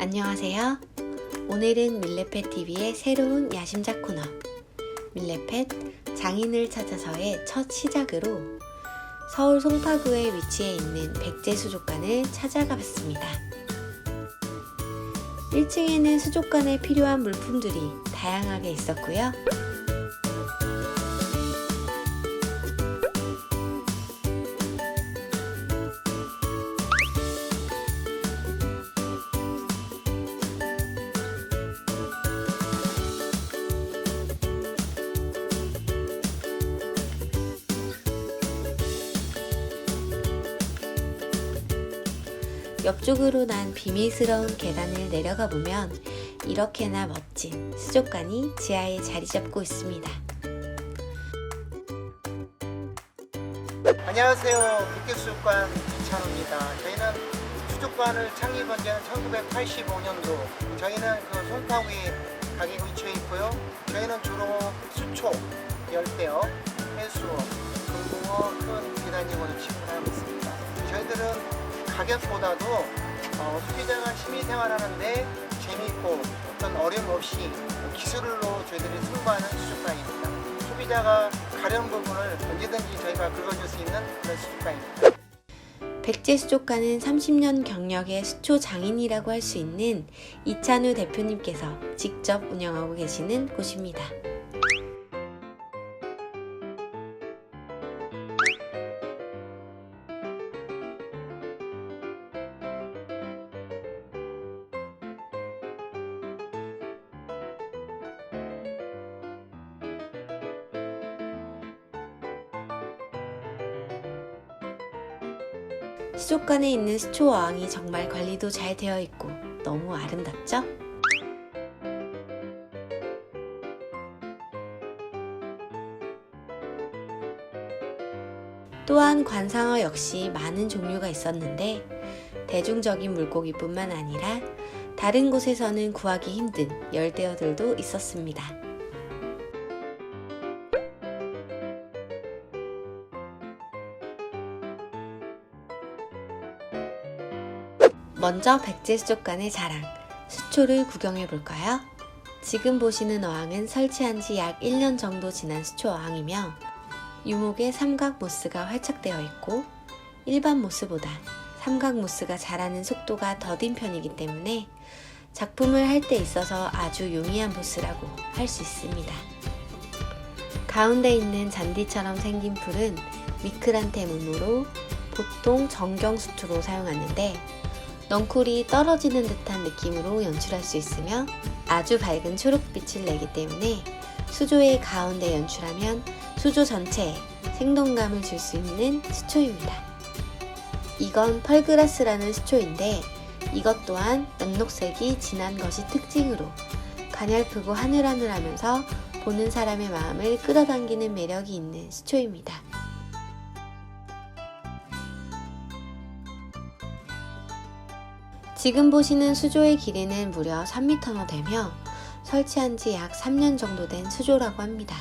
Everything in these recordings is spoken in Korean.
안녕하세요. 오늘은 밀레펫 TV의 새로운 야심작 코너 밀레펫 장인을 찾아서의 첫 시작으로 서울 송파구에 위치해 있는 백제수족관을 찾아가 봤습니다. 1층에는 수족관에 필요한 물품들이 다양하게 있었고요. 옆쪽으로 난 비밀스러운 계단을 내려가 보면 이렇게나 멋진 수족관이 지하에 자리 잡고 있습니다. 안녕하세요. 국계수족관 이찬호입니다. 저희는 수족관을 창립한 지는 1985년도. 저희는 그 송파구에 가게가 위치해 있고요. 저희는 주로 수초, 열대어, 해수, 금붕어, 큰 비단용어를 취급하고 있습니다. 저희들은 가격보다도 어, 소비자가 취미생활하는데 재미있고 어떤 어려움 없이 기술로 저희들이 승부하는 수족관입니다. 소비자가 가려운 부분을 언제든지 저희가 긁어줄 수 있는 그런 수족관입니다. 백제 수족관은 30년 경력의 수초 장인이라고 할 수 있는 이찬우 대표님께서 직접 운영하고 계시는 곳입니다. 수족관에 있는 수초 어항이 정말 관리도 잘 되어 있고 너무 아름답죠? 또한 관상어 역시 많은 종류가 있었는데 대중적인 물고기뿐만 아니라 다른 곳에서는 구하기 힘든 열대어들도 있었습니다. 먼저 백제수족관의 자랑, 수초를 구경해 볼까요? 지금 보시는 어항은 설치한 지 약 1년 정도 지난 수초 어항이며 유목의 삼각 모스가 활착되어 있고 일반 모스보다 삼각 모스가 자라는 속도가 더딘 편이기 때문에 작품을 할 때 있어서 아주 용이한 보스라고 할 수 있습니다. 가운데 있는 잔디처럼 생긴 풀은 미크란테문으로 보통 정경수투로 사용하는데 넝쿨이 떨어지는 듯한 느낌으로 연출할 수 있으며 아주 밝은 초록빛을 내기 때문에 수조의 가운데 연출하면 수조 전체에 생동감을 줄 수 있는 수초입니다. 이건 펄그라스라는 수초인데 이것 또한 녹록색이 진한 것이 특징으로 가냘프고 하늘하늘하면서 보는 사람의 마음을 끌어당기는 매력이 있는 수초입니다. 지금 보시는 수조의 길이는 무려 3m나 되며 설치한 지 약 3년 정도 된 수조라고 합니다.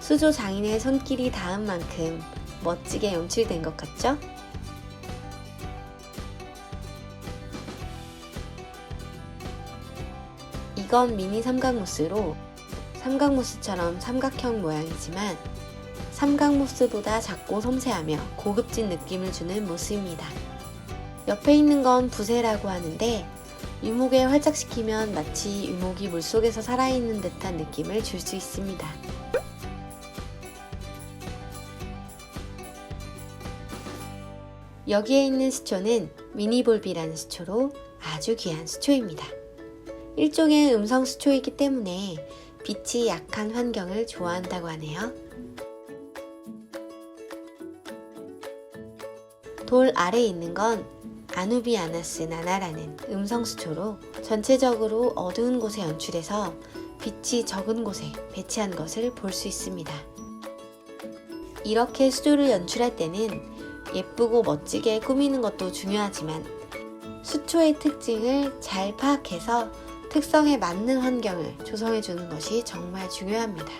수조 장인의 손길이 닿은 만큼 멋지게 연출된 것 같죠? 이건 미니 삼각무스로 삼각무스처럼 삼각형 모양이지만 삼각무스보다 작고 섬세하며 고급진 느낌을 주는 모스입니다. 옆에 있는 건 부세라고 하는데 유목에 활착시키면 마치 유목이 물속에서 살아있는 듯한 느낌을 줄 수 있습니다. 여기에 있는 수초는 미니볼비라는 수초로 아주 귀한 수초입니다. 일종의 음성 수초이기 때문에 빛이 약한 환경을 좋아한다고 하네요. 돌 아래에 있는 건 아누비아나스 나나라는 음성수초로 전체적으로 어두운 곳에 연출해서 빛이 적은 곳에 배치한 것을 볼 수 있습니다. 이렇게 수조를 연출할 때는 예쁘고 멋지게 꾸미는 것도 중요하지만 수초의 특징을 잘 파악해서 특성에 맞는 환경을 조성해 주는 것이 정말 중요합니다.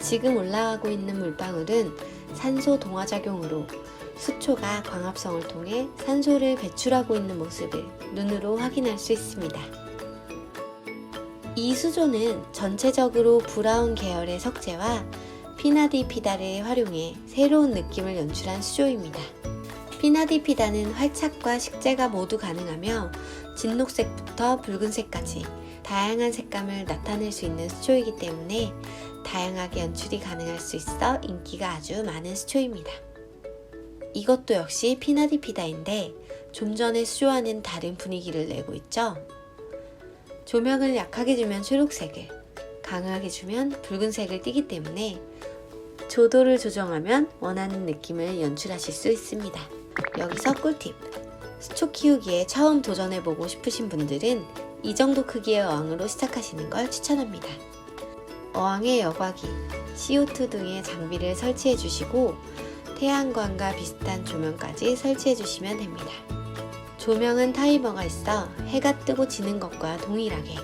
지금 올라가고 있는 물방울은 산소 동화작용으로 수초가 광합성을 통해 산소를 배출하고 있는 모습을 눈으로 확인할 수 있습니다. 이 수조는 전체적으로 브라운 계열의 석재와 피나디피다를 활용해 새로운 느낌을 연출한 수조입니다. 피나디피다는 활착과 식재가 모두 가능하며 진녹색부터 붉은색까지 다양한 색감을 나타낼 수 있는 수초이기 때문에 다양하게 연출이 가능할 수 있어 인기가 아주 많은 수초입니다. 이것도 역시 피나디피다인데 좀 전에 수조와는 다른 분위기를 내고 있죠. 조명을 약하게 주면 초록색을, 강하게 주면 붉은색을 띠기 때문에 조도를 조정하면 원하는 느낌을 연출하실 수 있습니다. 여기서 꿀팁! 수초 키우기에 처음 도전해보고 싶으신 분들은 이 정도 크기의 어항으로 시작하시는 걸 추천합니다. 어항에 여과기, CO2 등의 장비를 설치해 주시고 태양광과 비슷한 조명까지 설치해 주시면 됩니다. 조명은 타이머가 있어 해가 뜨고 지는 것과 동일하게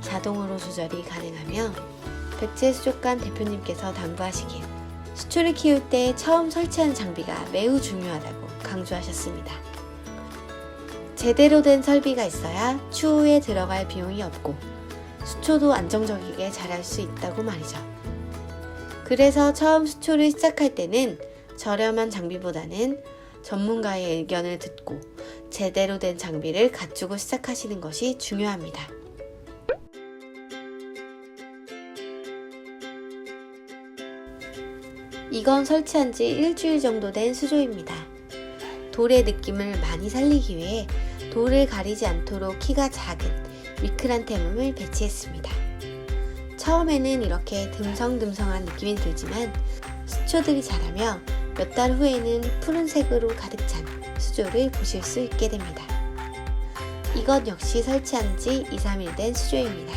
자동으로 조절이 가능하며 백제 수족관 대표님께서 당부하시길 수초를 키울 때 처음 설치한 장비가 매우 중요하다고 강조하셨습니다. 제대로 된 설비가 있어야 추후에 들어갈 비용이 없고 수초도 안정적이게 자랄 수 있다고 말이죠. 그래서 처음 수초를 시작할 때는 저렴한 장비보다는 전문가의 의견을 듣고 제대로 된 장비를 갖추고 시작하시는 것이 중요합니다. 이건 설치한 지 일주일 정도 된 수조입니다. 돌의 느낌을 많이 살리기 위해 돌을 가리지 않도록 키가 작은 미크란테멈을 배치했습니다. 처음에는 이렇게 듬성듬성한 느낌이 들지만 수초들이 자라며 몇 달 후에는 푸른색으로 가득 찬 수조를 보실 수 있게 됩니다. 이것 역시 설치한 지 2, 3일 된 수조입니다.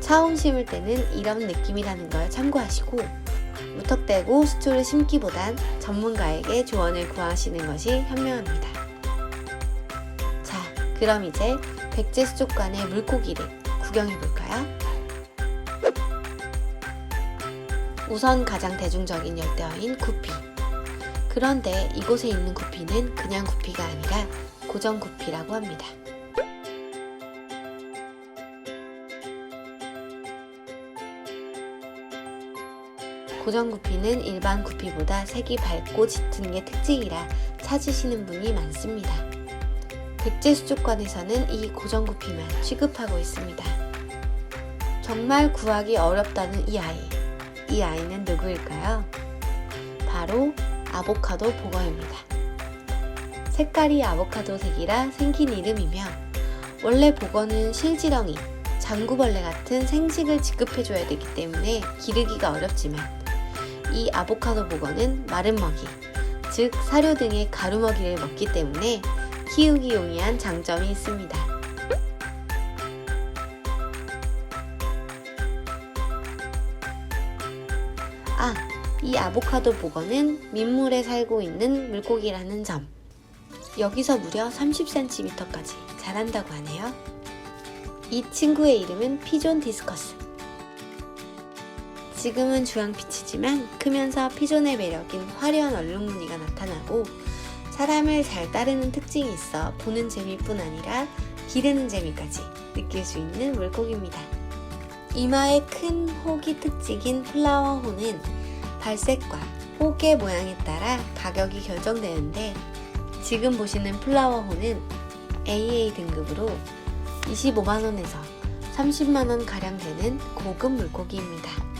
처음 심을 때는 이런 느낌이라는 걸 참고하시고 무턱대고 수초를 심기보단 전문가에게 조언을 구하시는 것이 현명합니다. 자, 그럼 이제 백제 수족관의 물고기를 구경해 볼까요? 우선 가장 대중적인 열대어인 구피. 그런데 이곳에 있는 구피는 그냥 구피가 아니라 고정 구피라고 합니다. 고정 구피는 일반 구피보다 색이 밝고 짙은 게 특징이라 찾으시는 분이 많습니다. 백제 수족관에서는 이 고정 구피만 취급하고 있습니다. 정말 구하기 어렵다는 이 아이. 이 아이는 누구일까요? 바로 아보카도 보거입니다. 색깔이 아보카도 색이라 생긴 이름이며 원래 보거는 실지렁이, 장구벌레 같은 생식을 지급해줘야 되기 때문에 기르기가 어렵지만 이 아보카도 보거는 마른 먹이, 즉 사료 등의 가루 먹이를 먹기 때문에 키우기 용이한 장점이 있습니다. 아, 이 아보카도 보거는 민물에 살고 있는 물고기라는 점. 여기서 무려 30cm까지 자란다고 하네요. 이 친구의 이름은 피존 디스커스. 지금은 주황빛이지만 크면서 피존의 매력인 화려한 얼룩무늬가 나타나고 사람을 잘 따르는 특징이 있어 보는 재미뿐 아니라 기르는 재미까지 느낄 수 있는 물고기입니다. 이마의 큰 혹이 특징인 플라워 호는 발색과 혹의 모양에 따라 가격이 결정되는데 지금 보시는 플라워 호는 AA 등급으로 25만원에서 30만원 가량 되는 고급 물고기입니다.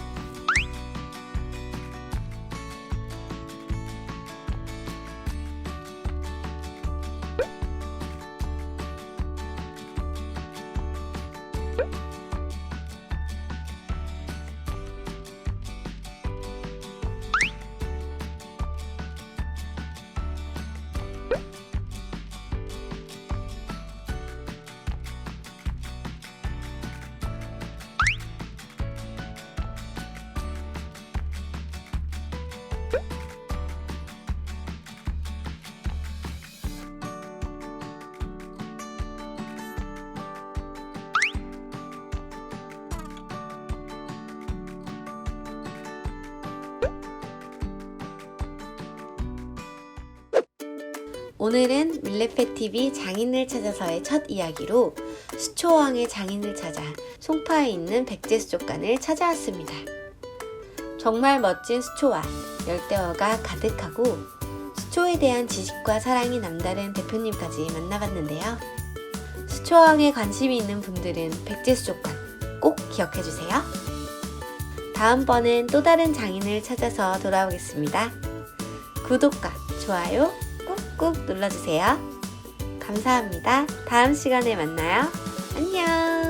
오늘은 밀레페TV 장인을 찾아서의 첫 이야기로 수초왕의 장인을 찾아 송파에 있는 백제수족관을 찾아왔습니다. 정말 멋진 수초와 열대어가 가득하고 수초에 대한 지식과 사랑이 남다른 대표님까지 만나봤는데요. 수초왕에 관심이 있는 분들은 백제수족관 꼭 기억해주세요. 다음번엔 또 다른 장인을 찾아서 돌아오겠습니다. 구독과 좋아요 꾹 꾹 눌러주세요. 감사합니다. 다음 시간에 만나요. 안녕!